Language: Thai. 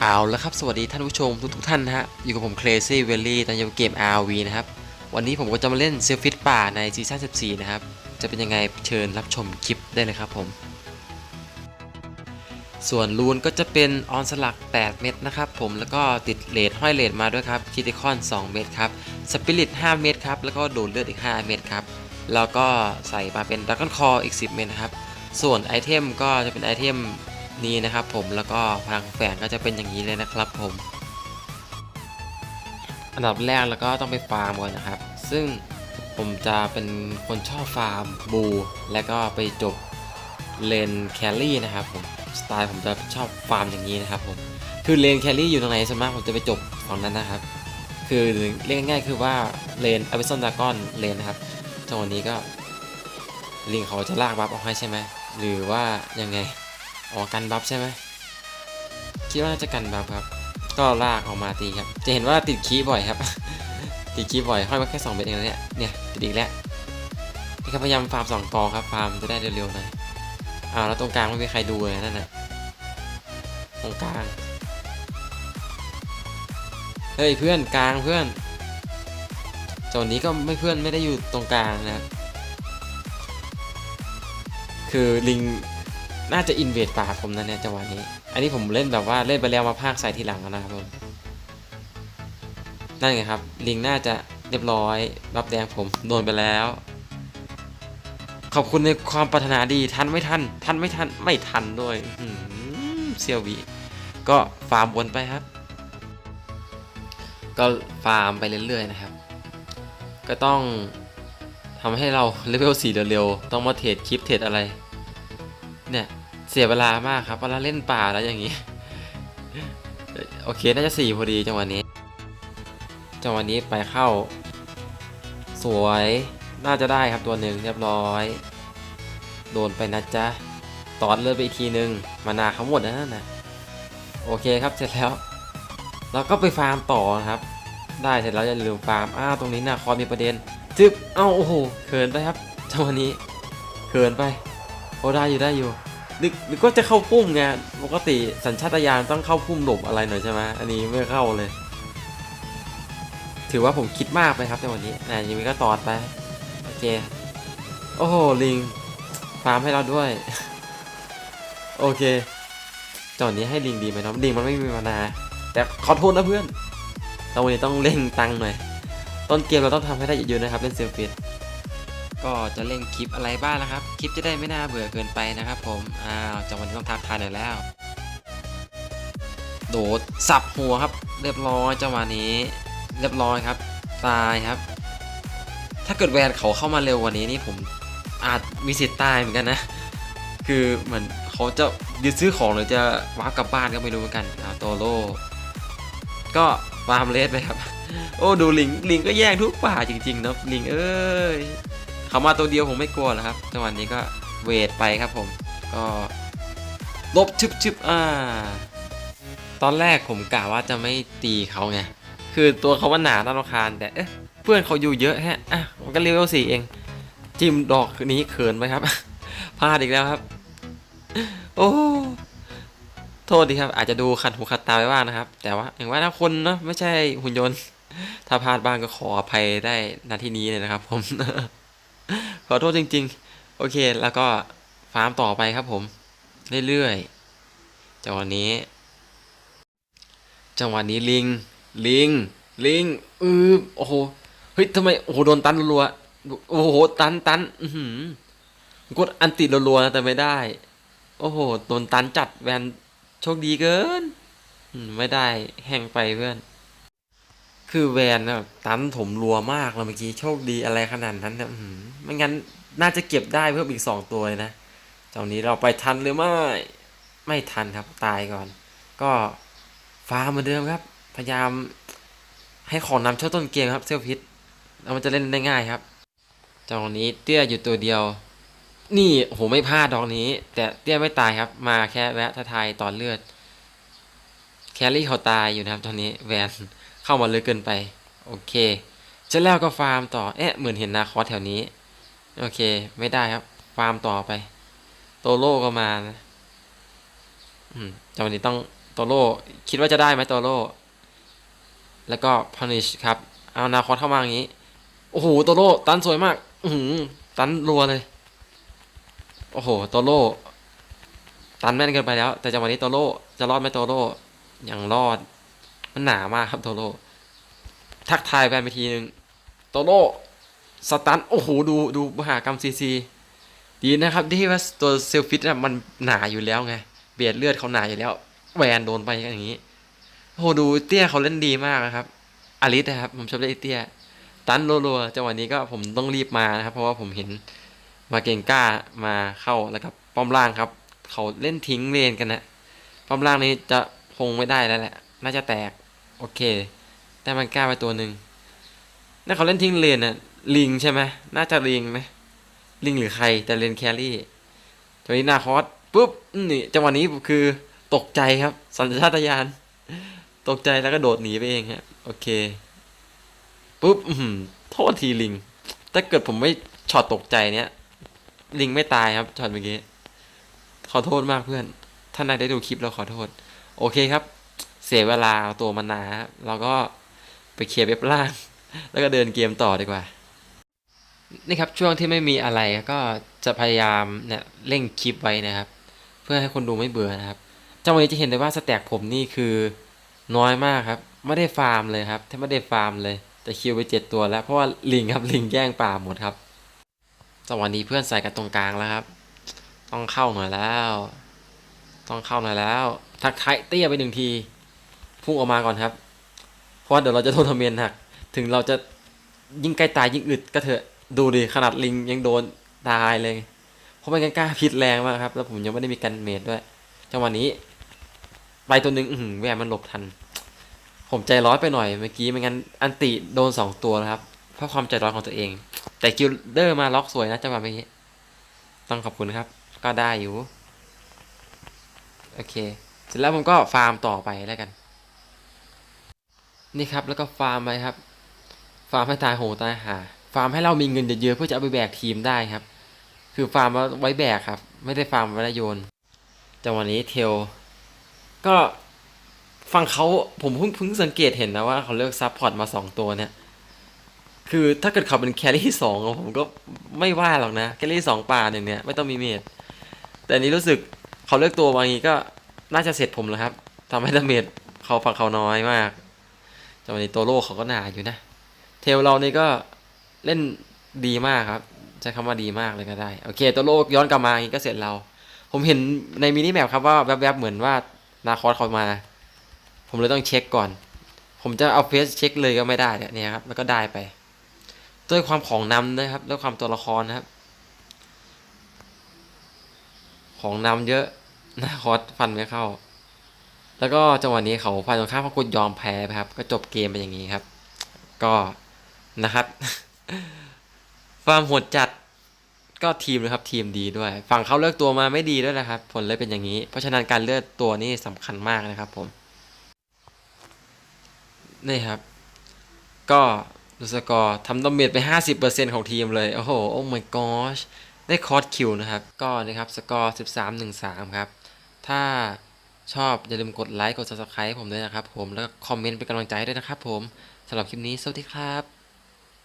เอาแล้วครับ สวัสดีท่านผู้ชมทุกๆท่านนะฮะ อยู่กับผม Crazy v a l l y ตอนอยู่เกม RV นะครับ วันนี้ผมก็จะมาเล่นเซลฟิตป่าในซีซั่น14 นะครับ จะเป็นยังไงเชิญรับชมคลิปได้เลยครับผม ส่วนรูนก็จะเป็นออนสลัก 8 เม็ดนะครับผมแล้วก็ติดเลดห้อยเลดมาด้วยครับคิติคอน 2 เม็ดครับสปิริต 5 เม็ดครับ แล้วก็โดูดเลือดอีก 5 เม็ดครับ แล้วก็ใส่มาเป็นดักกอนคออีก 10 เม็ดนะครับ ส่วนไอเทมก็จะเป็นไอเทม นี้นะครับผมแล้วก็พลังแฝงก็จะเป็นอย่างนี้เลยนะครับผม อันดับแรกแล้วก็ต้องไปฟาร์มก่อนนะครับ ซึ่งผมจะเป็นคนชอบฟาร์มบู และก็ไปจบเลนแคลรี่นะครับผมสไตล์ผมจะชอบฟาร์มอย่างนี้นะครับผมคือเลนแคลรี่อยู่ตรงไหนส่วนมากผมจะไปจบตรงนั้นนะครับ คือเรียกง่ายๆคือว่าเลนอเวซอนดากอนเลนนะครับจังหวะนี้ก็ลิงเขาจะลากบัฟออกให้ใช่ไหมหรือว่ายังไง อ๋อกันบัฟใช่ไหมคิดว่าน่าจะกันบัฟครับ ก็ลากออกมาตีครับ จะเห็นว่าติดคีย์บ่อยครับ ติดคีย์บ่อยห้อยมาแค่2เม็ดเองเนี่ยเนี่ยติดอีกแล้วนี่ครับพยายามฟาร์มสองกองครับฟาร์มจะได้เร็วๆหน่อยอ้าวแล้วตรงกลางไม่มีใครดูเลยนั่นน่ะตรงกลางเฮ้ยเพื่อนกลางเพื่อนจนนี้ก็ไม่เพื่อนไม่ได้อยู่ตรงกลางนะครับคือลิง น่าจะอินเวดป่าผมนะเนี่ยจังหวะนี้ อันนี้ผมเล่นแบบว่าเล่นไปแล้วมาภาคใส่ทีหลังแล้วนะครับผมนั่นไงครับ ลิงน่าจะเรียบร้อยรับแดงผมโดนไปแล้ว ขอบคุณในความปรารถนาดีทันไม่ทัน ทันไม่ทันไม่ทันด้วยเซียววีก็ฟาร์มวนไปครับ ก็ฟาร์มไปเรื่อยๆนะครับ ก็ต้องทำให้เราเลเวล4เร็วๆ ต้องมาเทรดคลิปเทรดอะไร เนี่ยเสียเวลามากครับเวลาเล่นป่าแล้วอย่างนี้ โอเคน่าจะสี่พอดีจังหวะนี้ จังหวะนี้ไปเข้า สวยน่าจะได้ครับตัวหนึ่งเรียบร้อย โดนไปนะจ๊ะตอดเลือดไปอีกทีหนึ่งมานาเขาหมดแล้วนั่นนะโอเคครับเสร็จแล้วเราก็ไปฟาร์มต่อครับ ได้เสร็จแล้วอย่าลืมฟาร์มอ้าวตรงนี้นะคอมีประเด็นจึ๊บเอ้าโอ้โหเขินไปครับจังหวะนี้เขินไป โอ้ได้อยู่ได้อยู่นึกนึกว่าจะเข้าพุ่มไงปกติสัญชาตญาณต้องเข้าพุ่มหลบอะไรหน่อยใช่ไหมอันนี้ไม่เข้าเลย ถือว่าผมคิดมากไปครับในวันนี้นะยังมีก็ตอดไปโอเคโอ้โหลิงฟาร์มให้เราด้วย โอเคจอนนี้ให้ลิงดีไหมเนาะลิงมันไม่มีมานา แต่ขอโทษนะเพื่อนเราวันนี้ต้องเร่งตังหน่อย ต้นเกมเราต้องทำให้ได้เยอะๆนะครับเล่นเซลฟิต ก็จะเล่นคลิปอะไรบ้างนะครับ คลิปจะได้ไม่น่าเบื่อเกินไปนะครับผม อ้าวจังหวะนี้ต้องทักทายหน่อยแล้ว โดดสับหัวครับ เรียบร้อยจังหวะนี้ เรียบร้อยครับ ตายครับ ถ้าเกิดแวนเขาเข้ามาเร็วกว่านี้นี่ผมอาจมีสิทธิ์ตายเหมือนกันนะ คือเหมือนเขาจะยึดซื้อของหรือจะวาร์ปกลับบ้านก็ไม่รู้เหมือนกันอ่าโตโร่ก็ฟาร์มเลสไปครับ โอ้ดูลิงลิงก็แย่งทุกป่าจริงๆนะลิงเอ้ย เขามาตัวเดียวผมไม่กลัวหรอกครับจังหวะนี้ก็เวทไปครับผม ก็ลบชึบชึบอ่า ตอนแรกผมกะว่าจะไม่ตีเขาไง คือตัวเขาว่าหนาต้านรำคาญแต่เอ๊ะเพื่อนเขาอยู่เยอะแฮะ อะมันก็เลเวลสี่เอง จิ้มดอกนี้เขินไปครับ พลาดอีกแล้วครับ โอ้โทษดีครับ อาจจะดูขัดหูขัดตาไปบ้างนะครับ แต่ว่าอย่างว่าถ้าคนเนาะไม่ใช่หุ่นยนต์ ถ้าพลาดบ้างก็ขออภัยได้นาที่นี้เลยนะครับผม ขอโทษจริง ๆ โอเค แล้วก็ฟาร์มต่อไปครับผม เรื่อยๆจังหวะนี้ จังหวะนี้ลิง ลิง ลิง อือโอ้โห เฮ้ยทำไม โอ้โห โดนตันรัวๆโอ้โห ตันตัน อือกดอันติดรัวๆนะแต่ไม่ได้ โอ้โห โดนตันจัดแวน โชคดีเกิน ไม่ได้ แห้งไปเพื่อน คือแวนนะตันถมรัวมากเลยเมื่อกี้โชคดีอะไรขนาดนั้นนะไม่งั้นน่าจะเก็บได้เพิ่มอีกสองตัวเลยนะตอนนี้เราไปทันหรือไม่ไม่ทันครับตายก่อน ก็ฟาร์มเหมือนเดิมครับ พยายามให้ของนำช่วต้นเกมครับเซลพิษแล้วมันจะเล่นได้ง่ายครับจังนี้เตี้ยอยู่ตัวเดียว นี่โหไม่พลาดดอกนี้ แต่เตี้ยไม่ตายครับ มาแค่แวะทักทายตอนเลือด แคลรี่เขาตายอยู่นะครับตอนนี้แวน เข้ามาลึกเกินไป โอเคเสร็จแล้วก็ฟาร์มต่อเอ๊ะเหมือนเห็นนาคอสแถวนี้ โอเค ไม่ได้ครับ ฟาร์มต่อไป โตโร่ก็มานะอืมจังหวะนี้ต้องโตโร่คิดว่าจะได้ไหมโตโร่แล้วก็ punish ครับ เอานาคอสเข้ามาอย่างนี้ โอ้โหโตโร่ตันสวยมาก อือหือตันรัวเลย โอ้โหโตโร่ตันแม่นเกินไปแล้ว แต่จังหวะนี้โตโร่จะรอดไหมโตโร่ยังรอด มันหนามากครับโตโร่ทักทายแฟนไปทีนึงโตโร่สตันโอ้โหดูดูมหากรรมซีซีดีนะครับที่ว่าตัวเซลฟิตนะมันหนาอยู่แล้วไงเบียดเลือดเขาหนาอยู่แล้วแวนโดนไปอย่างนี้โอ้โหดูเตี้ยเขาเล่นดีมากนะครับอลิสนะครับผมชอบเล่นเตี้ยตันรัวๆจังหวะนี้ก็ผมต้องรีบมานะครับ เพราะว่าผมเห็นมาเก่งกล้ามาเข้าแล้วครับป้อมล่างครับ เขาเล่นทิ้งเลนกันนะป้อมล่างนี้จะคงไม่ได้แล้วแหละน่าจะแตก โอเค แต่มันกล้าไปตัวหนึ่งนั่นเขาเล่นทิ้งเลนน่ะลิงใช่ไหมน่าจะลิงไหมลิงหรือใครแต่เลนแครี่ตัวนี้นาคอสปุ๊บนี่จังหวะนี้คือตกใจครับ สัญชาตญาณตกใจแล้วก็โดดหนีไปเองฮะโอเคปุ๊บโทษทีลิง ถ้าเกิดผมไม่ช็อตตกใจเนี้ยลิงไม่ตายครับช็อตเมื่อกี้ขอโทษมากเพื่อน ท่านใดได้ดูคลิปเราขอโทษ โอเคครับ เสียเวลาเอาตัวมันนาเราก็ไปเคลียร์เว็บล่าง แล้วก็เดินเกมต่อดีกว่า นี่ครับช่วงที่ไม่มีอะไรก็จะพยายามเนี่ยเร่งคลิปไว้นะครับ เพื่อให้คนดูไม่เบื่อนะครับจังหวะนี้จะเห็นได้ว่าสแต็กผมนี่คือน้อยมากครับ ไม่ได้ฟาร์มเลยครับแทบไม่ได้ฟาร์มเลยแต่คิวไปเจ็ดตัวแล้วเพราะว่าลิงครับลิงแย่งป่าหมดครับจังหวะนี้เพื่อนใส่กันตรงกลางแล้วครับ ต้องเข้าหน่อยแล้ว ต้องเข้าหน่อยแล้ว ทักทายเตี้ยไปหนึ่งที พุ่งออกมาก่อนครับ เพราะว่าเดี๋ยวเราจะโดนทำเมียนหัก ถึงเราจะยิ่งใกล้ตายยิ่งอึดก็เถอะ ดูดิขนาดลิงยังโดนตายเลย เพราะมันกล้าพิษแรงมากครับ แล้วผมยังไม่ได้มีกันเมดด้วย จังหวะนี้ไปตัวหนึ่งอื้อหือแวมันหลบทัน ผมใจร้อนไปหน่อยเมื่อกี้ไม่งั้นอันติโดนสองตัวแล้วครับ เพราะความใจร้อนของตัวเอง แต่กิลเดอร์มาล็อกสวยนะจังหวะเมื่อกี้ ต้องขอบคุณครับ ก็ได้อยู่ โอเค เสร็จแล้วผมก็ฟาร์มต่อไปแล้วกัน นี่ครับแล้วก็ฟาร์มไปครับ ฟาร์มให้ตายโหตายหา ฟาร์มให้เรามีเงินเยอะๆเพื่อจะเอาไปแบกทีมได้ครับ คือฟาร์มไว้แบกครับ ไม่ได้ฟาร์มไว้โยนจังหวะนี้เทลก็ฟังเขาผมเพิ่งเพิ่งสังเกตเห็นนะว่าเขาเลือกซับพอร์ตมาสองตัวเนี่ยคือถ้าเกิดเขาเป็นแครี่สองผมก็ไม่ว่าหรอกนะแครี่สองป่าอย่างเนี้ยไม่ต้องมีเมดแต่นี้รู้สึกเขาเลือกตัวมาอย่างนี้ก็น่าจะเสร็จผมแล้วครับทำให้ดาเมจเขาฝั่งเขาน้อยมาก จังหวะนี้โตโร่เขาก็หนาอยู่นะ เทลเรานี่ก็เล่นดีมากครับใช้คำว่าดีมากเลยก็ได้ โอเค โตโร่ย้อนกลับมาอย่างนี้ก็เสร็จเรา ผมเห็นในมินิแมปครับว่าแวบๆเหมือนว่านาคอสเขามา ผมเลยต้องเช็คก่อน ผมจะเอาเฟซเช็คเลยก็ไม่ได้เนี่ยเนี่ยครับแล้วก็ได้ไป ด้วยความของนำนะครับด้วยความตัวละครนะครับ ของนำเยอะนาคอสฟันไม่เข้า แล้วก็จังหวะนี้เขาฝ่ายตรงข้ามเขากดยอมแพ้ครับ ก็จบเกมไปอย่างนี้ครับ ก็นะครับฟาร์มโหดจัดก็ทีมนะครับทีมดีด้วย ฝั่งเขาเลือกตัวมาไม่ดีด้วยนะครับ ผลเลยเป็นอย่างนี้ เพราะฉะนั้นการเลือกตัวนี่สำคัญมากนะครับผมนี่ครับ ก็ดูสกอร์ทำดาเมจไป 50%ของทีมเลย โอ้โห โอ้ my gosh ได้คอร์สคิวนะครับ ก็นะครับ สกอร์ 13-13 ครับ ถ้า ชอบอย่าลืมกดไลค์กด subscribe ผมด้วยนะครับผมแล้วก็คอมเมนต์เป็นกำลังใจด้วยนะครับผมสำหรับคลิปนี้สวัสดีครับ